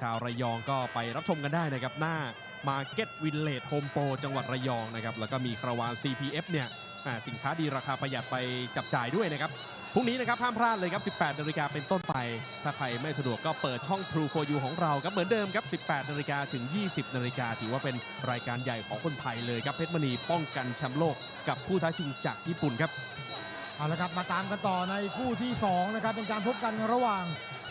ชาวระยองก็ไปรับชมกันได้นะครับหน้า Market Village Home Pro จังหวัดระยองนะครับแล้วก็มีคราวาน CPF เนี่ยสินค้าดีราคาประหยัดไปจับจ่ายด้วยนะครับพรุ่งนี้นะครับห้ามพลาดเลยครับ 18 นาฬิกาเป็นต้นไป ถ้าใครไม่สะดวกก็เปิดช่อง True for You ของเราครับเหมือนเดิมครับ 18 นาฬิกาถึง 20 นาฬิกาถือว่าเป็นรายการใหญ่ของคนไทยเลยครับเพชรมณีป้องกันแชมป์โลกกับผู้ท้าชิงจากญี่ปุ่นครับเอาละครับมาตามกันต่อในคู่ที่สองนะครับเป็นการพบกันระหว่าง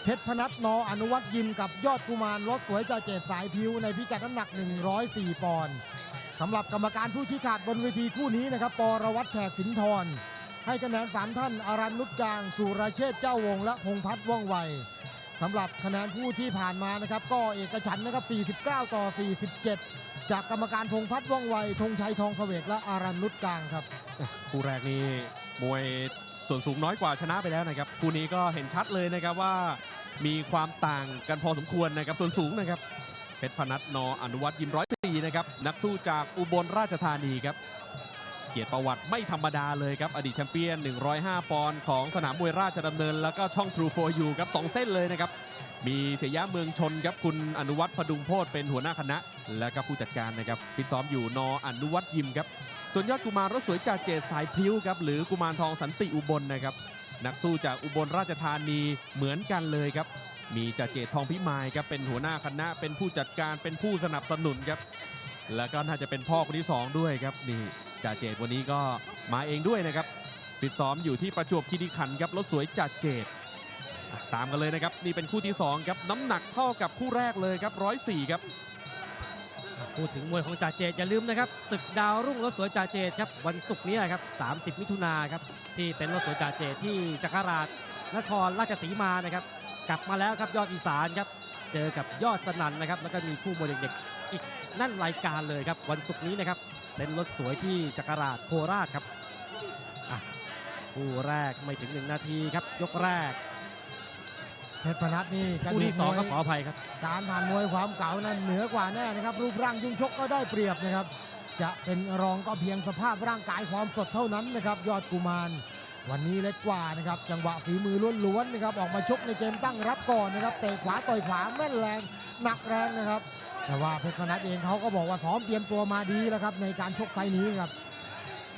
เพชรพนัทนออนุวัตยิมกับยอดกุมารรถสวยจ่าเจตสายพิวในพิกัดน้ำหนัก 104 ปอนด์สำหรับกรรมการผู้ชี้ขาดบนเวทีคู่นี้นะครับปรวัตรแขกสินทร ให้คะแนนสามท่านอารันนุชกลาง สุรเชษเจ้าวง และพงพัฒน์ว่องไวสำหรับคะแนนผู้ที่ผ่านมานะครับ ก็เอกฉันนะครับ 49 ต่อ 47 จากกรรมการพงพัฒน์ว่องไวธงชัยทองเสวกและอารันนุชกลางครับ คู่แรกนี่มวย ส่วนสูงน้อยกว่าชนะไปแล้วนะครับคู่นี้ก็เห็นชัดเลยนะครับว่ามีความต่างกันพอสมควรนะครับส่วนสูงนะครับเพชรพนัทนออนุวัตยิมร้อยสี่นะครับนักสู้จากอุบลราชธานีครับเกียรติประวัติไม่ธรรมดาเลยครับ อดีตแชมเปี้ยน 105 ปอนด์ของสนามมวยราชดำเนิน แล้วก็ช่อง True for You ครับสองเส้นเลยนะครับ มีเสียยะเมืองชนครับคุณอนุวัฒน์พดุงโพธเป็นหัวหน้าคณะ และก็ผู้จัดการนะครับฟิตซ้อมอยู่นออนุวัฒน์ยิมครับส่วนยอดกุมารรถสวยจากเจดสายพิ้วครับหรือกุมารทองสันติอุบลนะครับนักสู้จากอุบลราชธานีเหมือนกันเลยครับ มีจ่าเจตทองพิมายครับเป็นหัวหน้าคณะ เป็นผู้จัดการเป็นผู้สนับสนุนครับแล้วก็น่าจะเป็นพ่อคนที่สองด้วยครับนี่จ่าเจตวันนี้ก็มาเองด้วยนะครับฟิตซ้อมอยู่ที่ประจวบคีรีขันธ์ครับรถสวยจ่าเจต ตามกันเลยนะครับนี่เป็นคู่ที่สองครับน้ำหนักเท่ากับคู่แรกเลยครับร้อยสี่ครับพูดถึงมวยของจ่าเจตอย่าลืมนะครับศึกดาวรุ่งรถสวยจ่าเจตครับวันศุกร์นี้ครับ 30 มิถุนาครับที่เป็นรถสวยจ่าเจตที่จักรราชนครราชสีมานะครับกลับมาแล้วครับยอดอีสานครับเจอกับยอดสนั่นนะครับแล้วก็มีคู่มวยเด็กๆอีกนั่นรายการเลยครับวันศุกร์นี้นะครับเป็นรถสวยที่จักรราชโคราชครับคู่แรกไม่ถึง 1 นาทีครับยกแรก เพชรพนัทนี่กระคู่ดูกที่สองมวยครับขออภัยครับ การผ่านมวยความเก่านั้นเหนือกว่าแน่นะครับ รูปร่างยุ่งชกก็ได้เปรียบนะครับ จะเป็นรองก็เพียงสภาพร่างกายความสดเท่านั้นนะครับ ยอดกุมาร วันนี้เล็กกว่านะครับ จังหวะฝีมือล้วนๆนะครับ ออกมาชกในเกมตั้งรับก่อนนะครับเตะขวาต่อยขวาแม่นแรงหนักแรงนะครับ แต่ว่าเพชรพนัทเองเขาก็บอกว่าซ้อมเตรียมตัวมาดีแล้วครับในการชกไฟล์นี้ครับ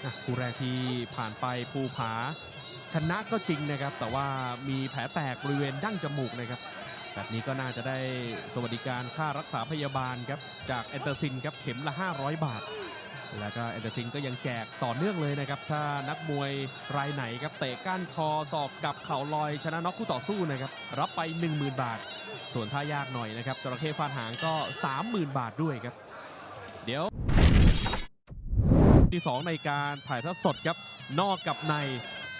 อะคู่แรกที่ผ่านไปภูผา ชนะก็จริงนะครับ แต่ว่ามีแผลแตกบริเวณดั้งจมูกนะครับ แบบนี้ก็น่าจะได้สวัสดิการค่ารักษาพยาบาลครับ จากเอนเตอร์ซินครับเข็มละ 500 บาท แล้วก็เอนเตอร์ซินก็ยังแจกต่อเนื่องเลยนะครับ ถ้านักมวยรายไหนครับเตะก้านคอสอกกับเข่าลอยชนะน็อกคู่ต่อสู้นะครับรับไป 10,000 บาท ส่วนถ้ายากหน่อยนะครับจระเข้ฟาดหางก็ 30,000 บาทด้วยครับ เดี๋ยวที่ 2 ในการถ่ายทอดสดครับ นอกกับใน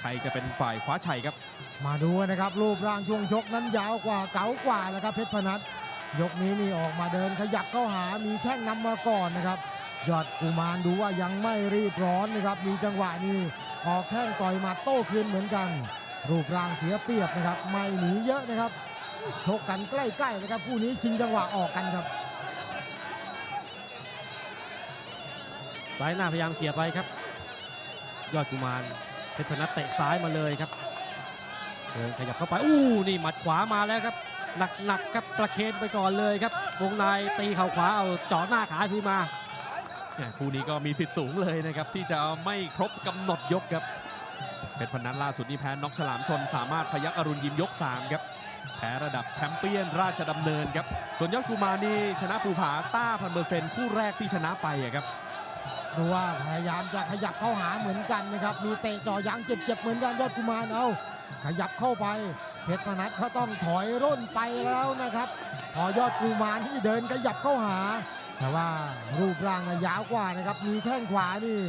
ใครจะเป็นฝ่ายคว้าชัยครับ มาดูนะครับรูปร่างช่วงชกนั้นยาวกว่าเก๋ากว่าแล้วครับเพชรพนัทยกนี้นี่ออกมาเดินขยับเข้าหามีแข้งนำมาก่อนนะครับยอดกุมารดูว่ายังไม่รีบร้อนนะครับ มีจังหวะนี้ออกแข้งต่อยหมาโต้คืนเหมือนกัน รูปร่างเสียเปรียบนะครับ ไม่หนีเยอะนะครับชกกันใกล้ๆนะครับคู่นี้ชิงจังหวะออกกันครับซ้ายหน้าพยายามเขี่ยไปครับ ยอดกุมาร เพชรพนัทเตะซ้ายมาเลยครับเดินขยับเข้าไปอู้นี่หมัดขวามาแล้วครับหนักๆครับประเคนไปก่อนเลยครับวงในตีเข่าขวาเอาเจาะหน้าขาคืนมาคู่นี้ก็มีสิทธิ์สูงเลยนะครับ ที่จะไม่ครบกำหนดยกครับเพชรพนันล่าสุดนี่แพ้น็อกฉลามชน สามารถพยักอรุณยิมยก 3 ครับแพ้ระดับแชมเปี้ยนราชดำเนินครับส่วนยอดกุมานี่ชนะภูผาต้าพันเปอร์เซ็นต์คู่แรกที่ชนะไปครับ ดูว่าพยายามจะขยับเข้าหาเหมือนกันนะครับ มีเตะจ่อยางเจ็บๆเหมือนกันยอดกุมารเอาขยับเข้าไป เพชรพนัทเขาต้องถอยร่นไปแล้วนะครับ พอยอดกุมารที่เดินขยับเข้าหา แต่ว่ารูปร่างยาวกว่านะครับ มีแข้งขวานี่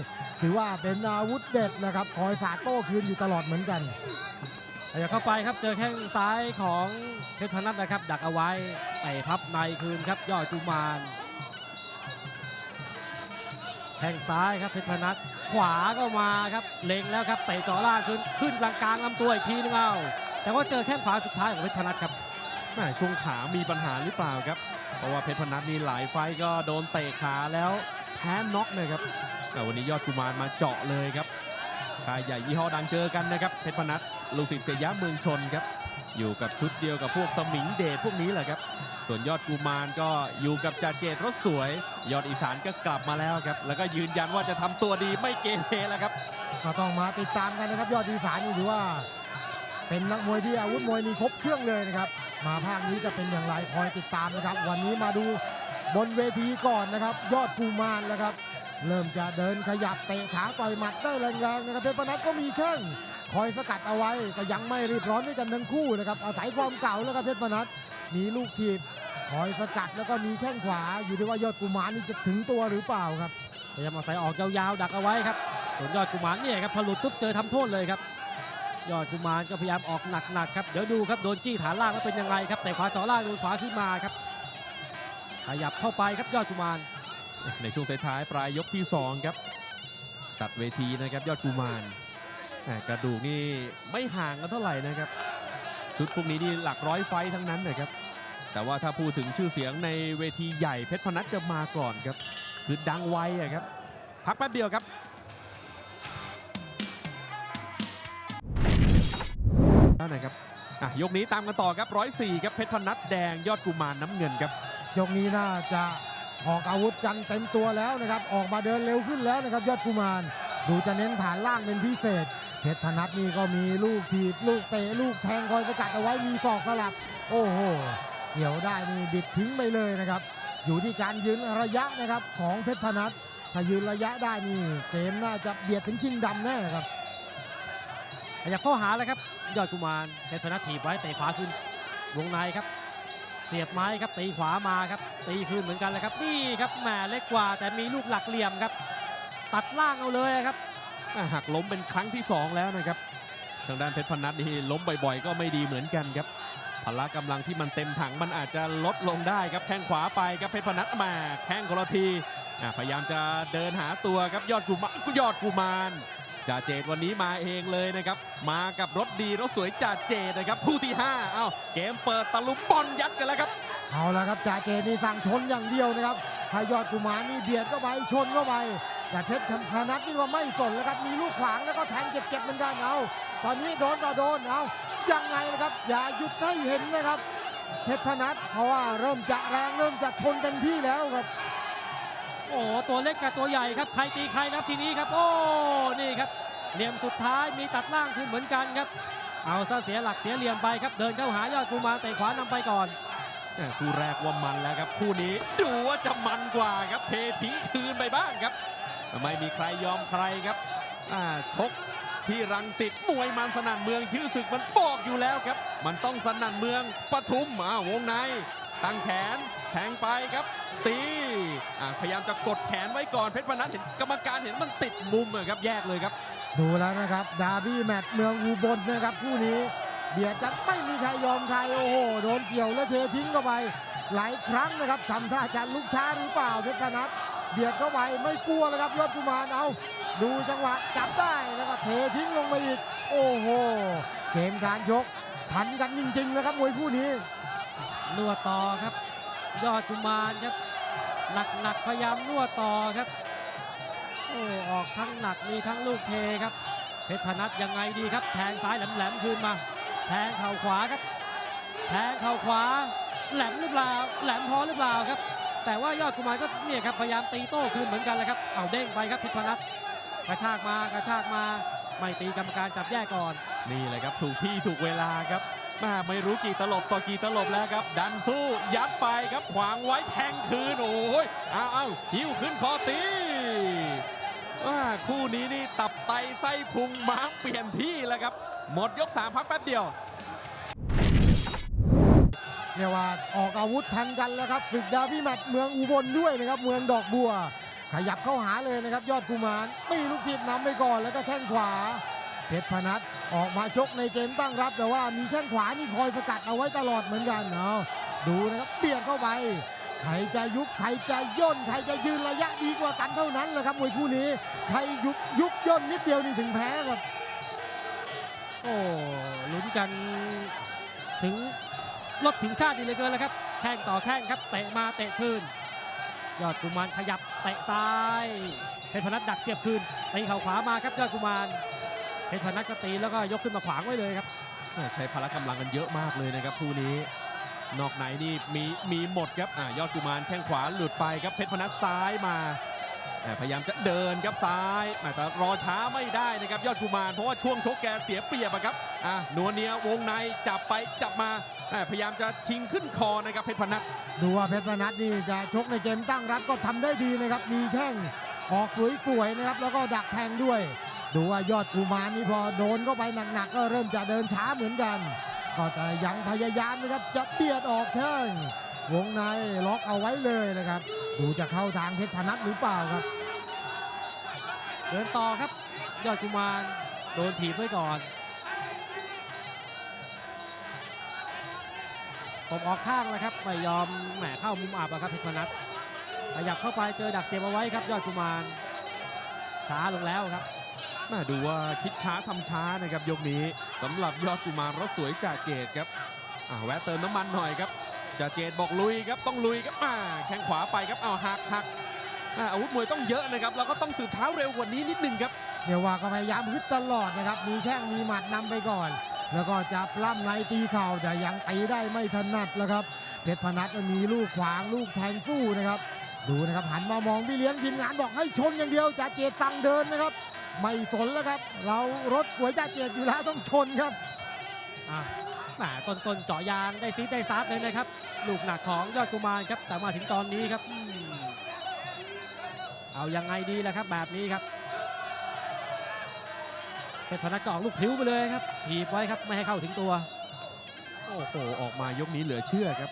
ถือว่าเป็นอาวุธเด็ดนะครับ คอยสาดโต้คืนอยู่ตลอดเหมือนกันขยับเข้าไปครับเจอแข้งซ้ายของเพชรพนัทนะครับ ดักเอาไว้เตะพับในคืนครับยอดกุมาร แข้งซ้ายครับเพชรพนัทขวาก็มาครับเล็งแล้วครับเตะจ่อล่างขึ้นขึ้นกลางกลางลำตัวอีกทีนึงเอาแต่ว่าเจอแข้งขวาสุดท้ายของเพชรพนัทครับแม่ช่วงขามีปัญหาหรือเปล่าครับ เพราะว่าเพชรพนัทนี่หลายไฟก็โดนเตะขาแล้วแพ้น็อกนะครับแต่วันนี้ยอดกุมารมาเจาะเลยครับค่ายใหญ่ยี่ห้อดังเจอกันนะครับเพชรพนัทลูกศิษย์เสียยะเมืองชนครับ อยู่กับชุดเดียวกับพวกสมิงเดชพวกนี้แหละครับ ส่วนยอดกุมารก็อยู่กับจ่าเจตรถสวย ยอดอีสานก็กลับมาแล้วครับ แล้วก็ยืนยันว่าจะทำตัวดีไม่เกเรแล้วครับก็ต้องมาติดตามกันนะครับ ยอดดีสารนี่ถือว่า เป็นนักมวยที่อาวุธมวยมีครบเครื่องเลยนะครับ มาภาคนี้จะเป็นอย่างไรคอยติดตามนะครับ วันนี้มาดูบนเวทีก่อนนะครับ ยอดกุมารนะครับ เริ่มจะเดินขยับเตะขาต่อยหมัดได้แรงๆนะครับเพชรพนัทก็มีแข้ง คอยสกัดเอาไว้ก็ยังไม่รีบร้อนด้วยกันทั้งคู่นะครับอาศัยความเก่าแล้วครับเพชรพนัทมีลูกทีบคอยสกัดแล้วก็มีแข้งขวาอยู่ที่ว่ายอดกุมารนี่จะถึงตัวหรือเปล่าครับพยายามอาศัยออกยาวๆดักเอาไว้ครับส่วนยอดกุมารเนี่ยครับพอหลุดปุ๊บเจอทำโทษเลยครับยอดกุมารก็พยายามออกหนักๆครับเดี๋ยวดูครับโดนจี้ฐานล่างแล้วเป็นยังไงครับแต่ขวาเจาะล่างโดนขวาขึ้นมาครับขยับเข้าไปครับยอดกุมารในช่วงท้ายๆปลายยกที่2ครับตัดเวทีนะครับยอดกุมารแหม่ กระดูกนี่ไม่ห่างกันเท่าไหร่นะครับ ชุดพวกนี้นี่หลักร้อยไฟทั้งนั้นนะครับ แต่ว่าถ้าพูดถึงชื่อเสียงในเวทีใหญ่เพชรพนัทจะมาก่อนครับ คือดังไวอะครับ พักแป๊บเดียวครับแล้วนะครับอะยกนี้ตามกันต่อครับร้อยสี่ครับเพชรพนัทแดงยอดกุมารน้ำเงินครับ ยกนี้น่าจะออกอาวุธกันเต็มตัวแล้วนะครับ ออกมาเดินเร็วขึ้นแล้วนะครับ ยอดกุมารดูจะเน้นฐานล่างเป็นพิเศษ เพชรพนัทนี่ก็มีลูกถีบลูกเตะลูกแทงคอยสกัดเอาไว้มีศอกสลับ โอ้โหเกี่ยวได้นี่บิดทิ้งไปเลยนะครับ อยู่ที่การยืนระยะนะครับของเพชรพนัทถ้ายืนระยะได้นี่เกมน่าจะเบียดถึงชิงดำแน่ครับขยับเข้าหาแล้วครับ ยอดกุมารเพชรพนัทถีบไว้เตะขวาขึ้นวงในครับ เสียบไม้ครับตีขวามาครับ ตีคืนเหมือนกันเลยครับนี่ครับแหมเล็กกว่าแต่มีลูกหลักเหลี่ยมครับ ตัดล่างเอาเลยครับ หักล้มเป็นครั้งที่ 2 แล้วนะครับ ทางด้านเพชรพนัทนี่ล้มบ่อยๆ ก็ไม่ดีเหมือนกันครับพละกำลังที่มันเต็มถังมันอาจจะลดลงได้ครับแข้งขวาไปครับเพชรพนัทมาแข้งคนละทีพยายามจะเดินหาตัวครับยอดกุมารยอดกุมารจ่าเจดวันนี้มาเองเลยนะครับ มากับรถดีรถสวยจ่าเจดนะครับคู่ที่5เอ้าเกมเปิดตะลุมบอลยัดกันแล้วครับเอาละครับจ่าเจดนี่สั่งชนอย่างเดียวนะครับถ้ายอดกุมารนี่เบียดเข้าไปชนเข้าไป แต่เพชรพนัทนี่ก็ไม่สนแล้วครับ มีลูกขวางแล้วก็แทงเจ็บๆเหมือนกันเอา ตอนนี้โดนต่อโดนเอา ยังไงนะครับ อย่าหยุดให้เห็นนะครับ เพชรพนัทเพราะว่าเริ่มจะแรงเริ่มจะชนเต็มที่แล้วครับ โอ้โหตัวเล็กกับตัวใหญ่ครับ ใครตีใครนะครับทีนี้ครับ โอ้ นี่ครับ เหลี่ยมสุดท้ายมีตัดล่างขึ้นเหมือนกันครับ เอาซะเสียหลักเสียเหลี่ยมไปครับ เดินเข้าหายอดกุมารเตะขวานำไปก่อนอะคู่แรกว่ามันแล้วครับ คู่นี้ดูว่าจะมันกว่าครับ เททิ้งคืนไปบ้างครับ ไม่มีใครยอมใครครับชกที่รังสิตมวยมันสนั่นเมืองชื่อศึกมันบอกอยู่แล้วครับ มันต้องสนั่นเมืองปทุมอ่าวงในตั้งแขนแทงไปครับ ตีพยายามจะกดแขนไว้ก่อนเพชรพนัทเห็นกรรมการเห็นมันติดมุมอะครับแยกเลยครับ ดูแล้วนะครับ ดาบี้แมตช์เมืองอุบลนะครับคู่นี้เบียดกันไม่มีใครยอมใครโอ้โหโดนเกี่ยวแล้วเททิ้งเข้าไป หลายครั้งนะครับทำท่าจะลุกช้าหรือเปล่าเพชรพนัท เบียดเข้าไปไม่กลัวแล้วครับยอดกุมารเอาดูจังหวะจับได้แล้วก็เททิ้งลงไปอีก โอ้โหเกมการยกทันกันจริงๆนะครับมวยคู่นี้นวดต่อครับ ยอดกุมารครับหนักหนักๆพยายามนวดต่อครับโอ้ออกทั้งหนักมีทั้งลูกเทครับเพชรพนัทยังไงดีครับ แทงซ้ายแหลมๆคืนมา แทงเข่าขวาครับ แทงเข่าขวา แหลมหรือเปล่า แหลมพอหรือเปล่าครับ แต่ว่ายอดกุมารก็เนี่ยครับพยายามตีโต้คืนเหมือนกันแหละครับเอาเด้งไปครับพชรพนัทกระชากมากระชากมาไม่ตีกรรมการจับแยกก่อน นี่แหละครับถูกที่ถูกเวลาครับแมาไม่รู้กี่ตลบต่อกี่ตลบแล้วครับ ดันสู้ยัดไปครับขวางไว้แทงคืนโอ้ยเอาเอาหิ้วขึ้นคอตีว่าคู่นี้นี่ตับไตไส้พุงม้ามเปลี่ยนที่แล้วครับ หมดยก3พักแป๊บเดียว เรียกว่าออกอาวุธทันกันแล้วครับศึกดาร์บี้แมตช์เมืองอุบลด้วยนะครับ เมืองดอกบัว ขยับเข้าหาเลยนะครับ ยอดกุมารมีลูกทีบนำไปก่อนแล้วก็แข้งขวา เพชรพนัทออกมาชกในเกมตั้งรับ แต่ว่ามีแข้งขวานี่คอยสกัดเอาไว้ตลอดเหมือนกันเอาะดูนะครับเบียดเข้าไปใครจะยุบใครจะย่นใครจะยืนระยะดีกว่ากันเท่านั้นแหละครับมวยคู่นี้ใครยุบยุบย่นนิดเดียวนี่ถึงแพ้ครับโอ้ลุ้นกันถึง รถถึงชาติดีเหลยเกินแล้วครับแข้งต่อแข้งครับเตะมาเตะคืน ยอดกุมารขยับเตะซ้ายเพชรพนัทดักเสียบคืนตีเข่าขวามาครับยอดกุมารเพชรพนัทก็ตีแล้วก็ยกขึ้นมาขวางไว้เลยครับใช้พละกำลังกันเยอะมากเลยนะครับคู่นี้ นอกไหนนี่มีมีหมดครับอ่ายอดกุมารแข้งขวาหลุดไปครับเพชรพนัสซ้ายมา พยายามจะเดินครับซ้ายแหม่แต่รอช้าไม่ได้นะครับยอดกุมารเพราะว่าช่วงชกแกเสียเปรียบอะครับอะนัวเนียวงในจับไปจับมาแต่พยายามจะชิงขึ้นคอนะครับเพชรพนัสดูว่าเพชรพนัทนี่จะชกในเกมตั้งรับก็ทำได้ดีนะครับมีแข้งออกสวยๆนะครับแล้วก็ดักแทงด้วย ดูว่ายอดกุมารนี่พอโดนเข้าไปหนักๆก็เริ่มจะเดินช้าเหมือนกัน ก็แต่ยังพยายามนะครับจะเบียดออกแข้ง วงในล็อกเอาไว้เลยนะครับ ดูจะเข้าทางเพชรพนัทหรือเปล่าครับ เดินต่อครับ ยอดกุมารโดนถีบไว้ก่อนผมออกข้างแล้วครับไม่ยอมแหมเข้ามุมอับอะครับเพชรพนัทขยับเข้าไปเจอดักเสียบเอาไว้ครับยอดกุมารช้าลงแล้วครับแม่ดูว่าคิดช้าทำช้านะครับยกนี้สำหรับยอดกุมารรถสวยจ่าเจดครับอ่าแวะเติมน้ำมันหน่อยครับ จ่าเจดบอกลุยครับต้องลุยครับอ่าแข้งขวาไปครับเอาหักหักอ่าอาวุธมวยต้องเยอะนะครับแล้วก็ต้องสืบเท้าเร็วกว่านี้นิดนึงครับเดี๋ยวว่าก็พยายามฮึดตลอดนะครับมีแข้งมีหมัดนำไปก่อน แล้วก็จะปล้ำในตีเข่าแต่ยังตีได้ไม่ถนัดแล้วครับเพชรพนัทมีลูกขวางลูกแทงสู้นะครับ ดูนะครับหันมามองพี่เลี้ยงทีมงานบอกให้ชนอย่างเดียวจ่าเจตสั่งเดินนะครับ ไม่สนแล้วครับ เรารถสวยจ่าเจตอยู่แล้วต้องชนครับอะแหม ต้นต้นๆเจาะยางได้ซีดได้ซัดเลยนะครับ ลูกหนักของยอดกุมารครับ แต่มาถึงตอนนี้ครับ เอายังไงดีล่ะครับ แบบนี้ครับเป็นพนักกออกลูกพลิ้วไปเลยครับ ถีบไว้ครับไม่ให้เข้าถึงตัว โอ้โห ออกมายกนี้เหลือเชื่อครับ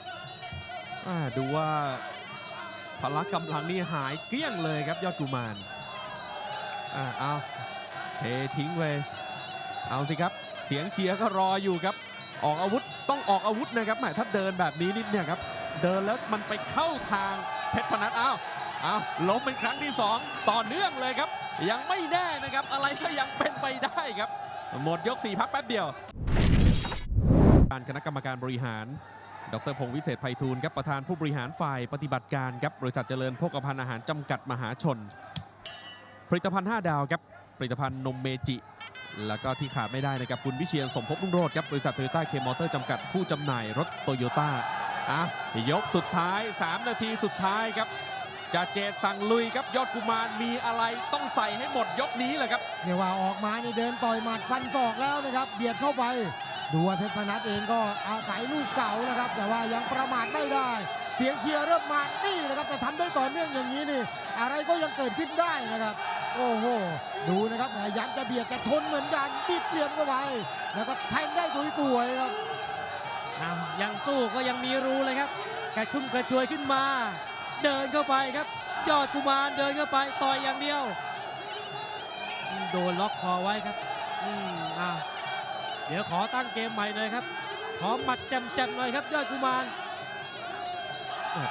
อ่าดูว่าพละกำลังนี่หายเกลี้ยงเลยครับยอดกุมารอ่าเอาเททิ้งไปเอาสิครับ เสียงเชียร์ก็รออยู่ครับ ออกอาวุธต้องออกอาวุธนะครับแหมถ้าเดินแบบนี้นิดเนี่ยครับ เดินแล้วมันไปเข้าทางเพชรพนัทอ้าวอ้าวล้มเป็นครั้งที่สองต่อเนื่องเลยครับ ยังไม่แน่นะครับ อะไรก็ยังเป็นไปได้ครับ หมดยกสี่พักแป๊บเดียวการคณะกรรมการบริหาร ดรพงศ์วิเศษไพฑูรย์ครับประธานผู้บริหารฝ่ายปฏิบัติการครับบริษัทเจริญโภคภัณฑ์อาหารจำกัดมหาชน ผลิตภัณฑ์ 5 ดาวครับผลิตภัณฑ์นมเมจิ แล้วก็ที่ขาดไม่ได้นะครับคุณวิเชียนสมภพรุ่งโรจน์ครับบริษัทโตโยต้าเคมอเตอร์จำกัดผู้จำหน่ายรถโตโยต้าอะยกสุดท้าย 3 นาทีสุดท้ายครับจ่าเจตสั่งลุยครับยอดกุมารมีอะไรต้องใส่ให้หมดยกนี้แหละครับเดี๋ยวว่าออกมานี่เดินต่อยหมัดฟันศอกแล้วนะครับ เบียดเข้าไปดูว่าเพชรพนัทเองก็อาศัยลูกเก่านะครับ แต่ว่ายังประมาทไม่ได้ เสียงเชียร์เริ่มมานี่นะครับแต่ทำได้ต่อเนื่องอย่างนี้นี่ อะไรก็ยังเกิดขึ้นได้นะครับ โอ้โห ดูนะครับพยายามจะเบียดจะชนเหมือนกันบิดเปลี่ยนเข้าไป แล้วก็แทงได้สวยๆครับอ้าวยังสู้ก็ยังมีรูเลยครับ กระชุ่มกระชวยขึ้นมา เดินเข้าไปครับ ยอดกุมารเดินเข้าไปต่อยอย่างเดียวอืมโดนล็อกคอไว้ครับ อืมอ้าวเดี๋ยวขอตั้งเกมใหม่หน่อยครับ ขอหมัดแจมๆหน่อยครับ ยอดกุมาร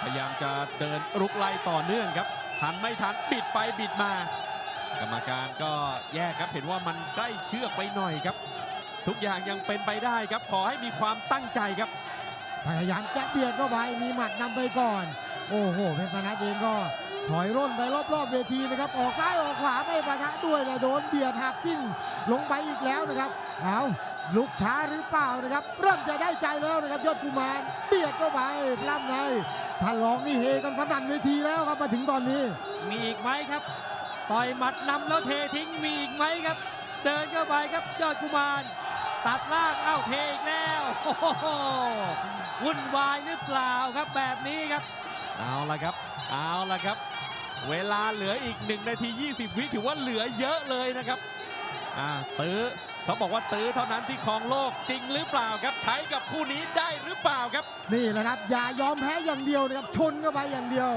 พยายามจะเดินรุกไล่ต่อเนื่องครับ ทันไม่ทัน บิดไปบิดมา กรรมการก็แยกครับเห็นว่ามันใกล้เชือกไปหน่อยครับ ทุกอย่างยังเป็นไปได้ครับ ขอให้มีความตั้งใจครับ พยายามจะเบียดเข้าไปมีหมัดนำไปก่อน โอ้โหเพชรพนัทเองก็ถอยร่นไปรอบๆเวทีนะครับออกซ้ายออกขวาไม่ปะทะด้วยแต่โดนเบียดหักกิ้งลงไปอีกแล้วนะครับเอาลุกช้าหรือเปล่านะครับ เริ่มจะได้ใจแล้วนะครับยอดกุมารเบียดเข้าไปปล้ำในถ้าลองนี่เฮกันสนั่นเวทีแล้วครับมาถึงตอนนี้ มีอีกไหมครับ ต่อยหมัดนำแล้วเททิ้งมีอีกไหมครับ เดินเข้าไปครับยอดกุมาร ตัดล่างเอ้าเทอีกแล้วโอ้โหวุ่นวายหรือเปล่าครับแบบนี้ครับ เอาละครับ เอาละครับ เวลาเหลืออีก1นาที 20 วิถือว่าเหลือเยอะเลยนะครับอ่าตื้อเขาบอกว่าตื้อเท่านั้นที่ครองโลกจริงหรือเปล่าครับใช้กับคู่นี้ได้หรือเปล่าครับ นี่แหละครับ อย่ายอมแพ้อย่างเดียวนะครับชนเข้าไปอย่างเดียว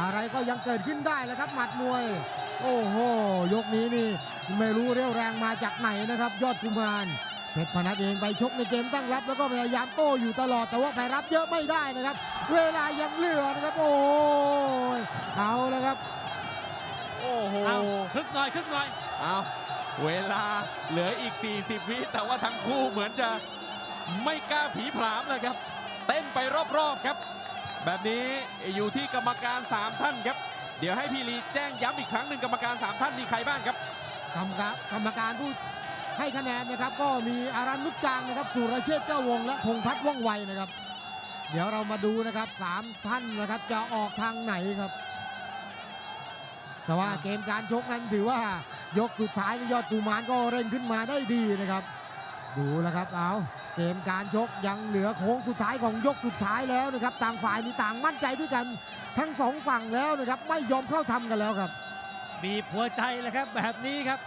อะไรก็ยังเกิดขึ้นได้แหล้วครับหมัดมวย โอ้โห ยกนี้นี่ไม่รู้เรี่ยวแรงมาจากไหนนะครับ ยอดกุมารเพชรพนัทเองไปชกในเกมตั้งรับ แล้วก็พยายามโต้อยู่ตลอดแต่ว่าไปรับเยอะไม่ได้นะครับ เวลายังเหลือนะครับ โอ้ยเอาแล้วครับ โอ้โหเอาคึกหน่อยคึกหน่อยเอาเวลาเหลืออีก 40 วิแต่ว่าทั้งคู่เหมือนจะไม่กล้าผีผลามเลยครับ เต้นไปรอบๆครับ แบบนี้อยู่ที่กรรมการ 3 ท่านครับ เดี๋ยวให้พี่ลีแจ้งย้ำอีกครั้งหนึ่งกรรมการ 3 ท่านมีใครบ้างครับ กรรมการกรรมการผู้ให้คะแนนนะครับ ก็มีอารันนุชจางนะครับสุรเชษฐ์เจ้าวงและพงพัฒน์ว่องไวนะครับ เดี๋ยวเรามาดูนะครับสามท่านนะครับจะออกทางไหนครับ แต่ว่าเกมการชกนั้นถือว่ายกสุดท้ายนี่ยอดกุมารก็เร่งขึ้นมาได้ดีนะครับ ดูแล้วครับเอาเกมการชกยังเหลือโค้งสุดท้ายของยกสุดท้ายแล้วนะครับ ต่างฝ่ายนี่ต่างมั่นใจด้วยกัน ทั้งสองฝั่งแล้วนะครับ ไม่ยอมเข้าทำกันแล้วครับบีบหัวใจเลยครับแบบนี้ครับ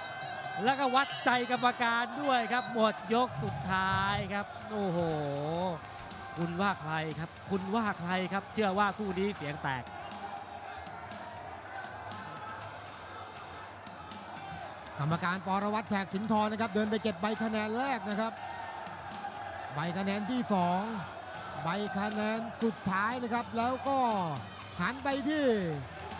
แล้วก็วัดใจกรรมการด้วยครับ หมดยกสุดท้ายครับ โอ้โห คุณว่าใครครับ คุณว่าใครครับ เชื่อว่าคู่นี้เสียงแตก กรรมการปรวัตรแขกสินทรนะครับเดินไปเก็บใบคะแนนแรกนะครับ ใบคะแนนที่ 2 ใบคะแนนสุดท้ายนะครับ แล้วก็หันไปที่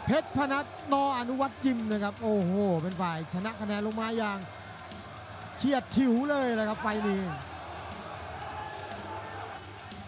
เพชรพนัทนออนุวัตยิมนะครับ โอ้โห เป็นฝ่ายชนะคะแนนลงมาอย่างเฉียดฉิวเลยนะครับไฟล์นี้